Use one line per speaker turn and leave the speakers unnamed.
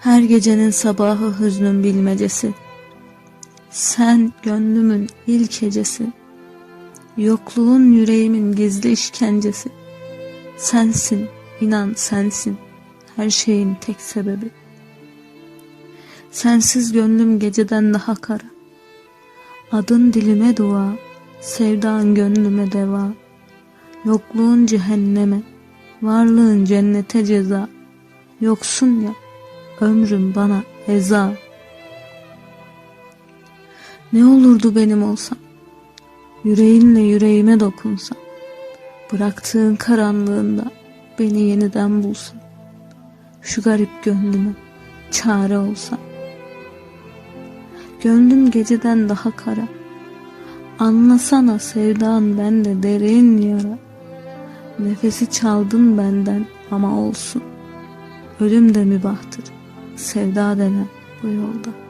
Her gecenin sabahı hüznün bilmecesi. Sen gönlümün ilk hecesi. Yokluğun yüreğimin gizli işkencesi. Sensin, inan sensin. Her şeyin tek sebebi. Sensiz gönlüm geceden daha kara. Adın dilime dua, sevdan gönlüme deva. Yokluğun cehenneme, varlığın cennete ceza. Yoksun ya, ömrüm bana eza. Ne olurdu benim olsam, yüreğinle yüreğime dokunsan, bıraktığın karanlığında beni yeniden bulsan, şu garip gönlüme çare olsan. Gönlüm geceden daha kara, anlasana sevdan bende derin yara. Nefesi çaldın benden ama olsun. Ölüm de mübahtır, sevda denen bu yolda.